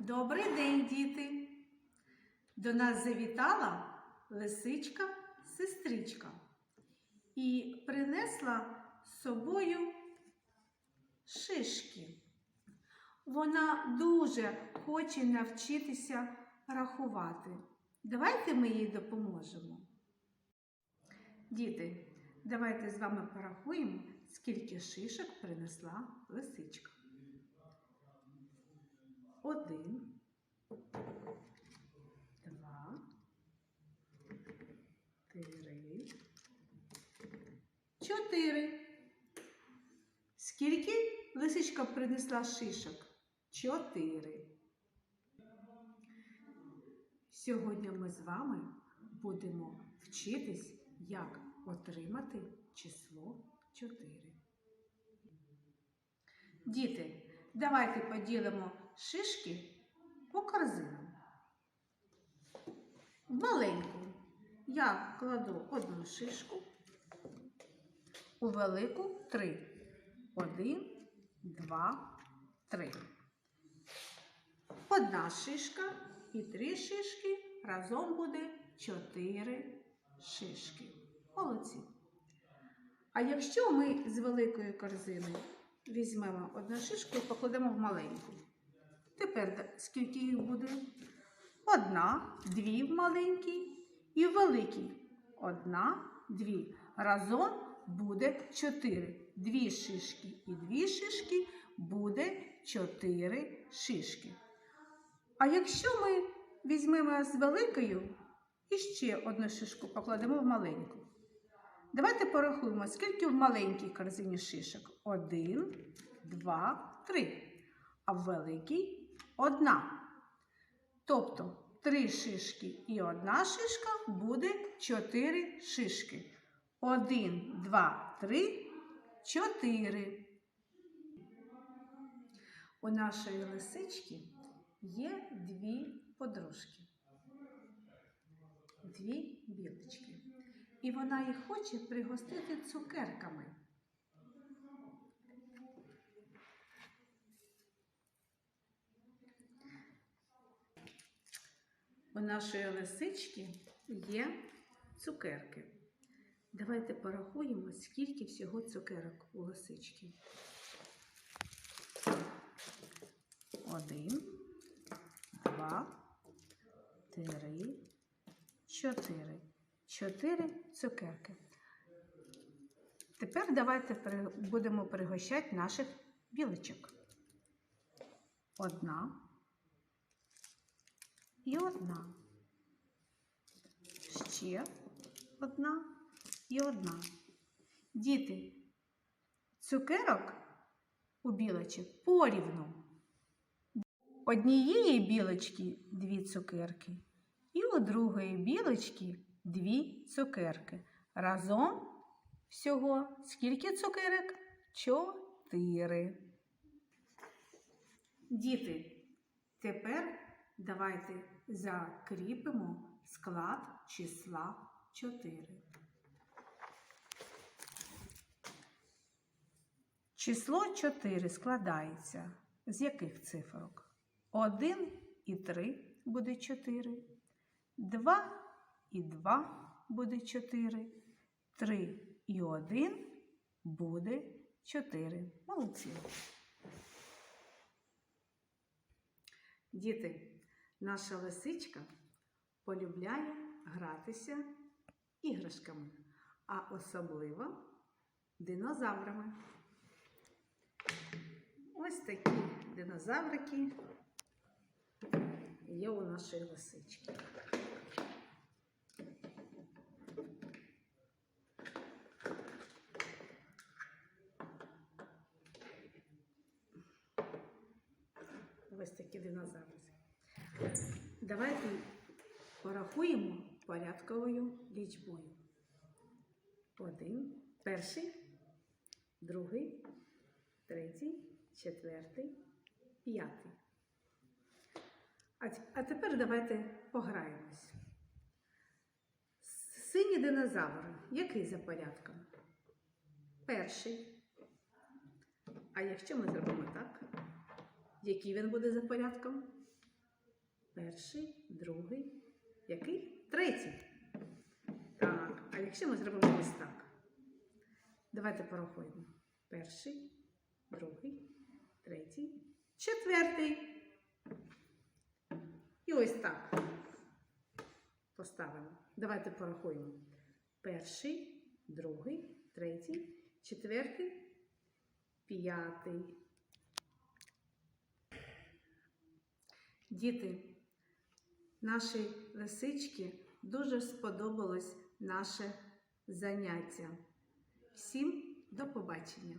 Добрий день, діти! До нас завітала лисичка-сестричка і принесла з собою шишки. Вона дуже хоче навчитися рахувати. Давайте ми їй допоможемо. Діти, давайте з вами порахуємо, скільки шишок принесла лисичка. Один, два, три, чотири. Скільки лисичка принесла шишок? Чотири. Сьогодні ми з вами будемо вчитись, як отримати число 4. Діти, давайте поділимо шишки по корзинам. В Маленьку я кладу одну шишку, у велику три. Один, два, три. Одна шишка і три шишки разом буде чотири шишки. Молодці. А якщо ми з великої корзини візьмемо одну шишку і покладемо в маленьку. Тепер скільки їх буде? Одна, дві в маленькій і в великій. Одна, дві. Разом буде чотири. Дві шишки і дві шишки буде чотири шишки. А якщо ми візьмемо з великою і ще одну шишку покладемо в маленьку. Давайте порахуємо, скільки в маленькій корзині шишок. Один, два, три. А в великій одна. Тобто три шишки і одна шишка буде чотири шишки. Один, два, три, чотири. У нашої лисички є дві подружки. Дві білочки. І вона їх хоче пригостити цукерками. У нашої лисички є цукерки. Давайте порахуємо, скільки всього цукерок у лисички. Один, два, три, чотири. Чотири цукерки. Тепер давайте будемо пригощати наших білочок. Одна і одна. Ще одна і одна. Діти, цукерок у білочок порівну. Однієї білочки дві цукерки, і у другої білочки дві цукерки. Разом всього скільки цукерок? Чотири. Діти, тепер давайте закріпимо склад числа 4. Число 4 складається з яких цифрок? 1 і 3 буде 4, 2 і 2 буде 4, 3 і 1 буде 4. Молодці. Діти, наша лисичка полюбляє гратися іграшками, а особливо динозаврами. Ось такі динозаврики є у нашої лисички. Ось такі динозаври. Давайте порахуємо порядковою лічбою. Один, перший, другий, третій, четвертий, п'ятий. А, тепер давайте пограємось. С- Синій динозавр. Який за порядком? Перший. А якщо ми зробимо так, який він буде за порядком? Перший, другий, який? Третій. Так, а якщо ми зробимо ось так? Давайте порахуємо. Перший, другий, третій, четвертий. І ось так поставимо. Давайте порахуємо. Перший, другий, третій, четвертий, п'ятий. Діти, нашій лисички дуже сподобалось наше заняття. Всім до побачення!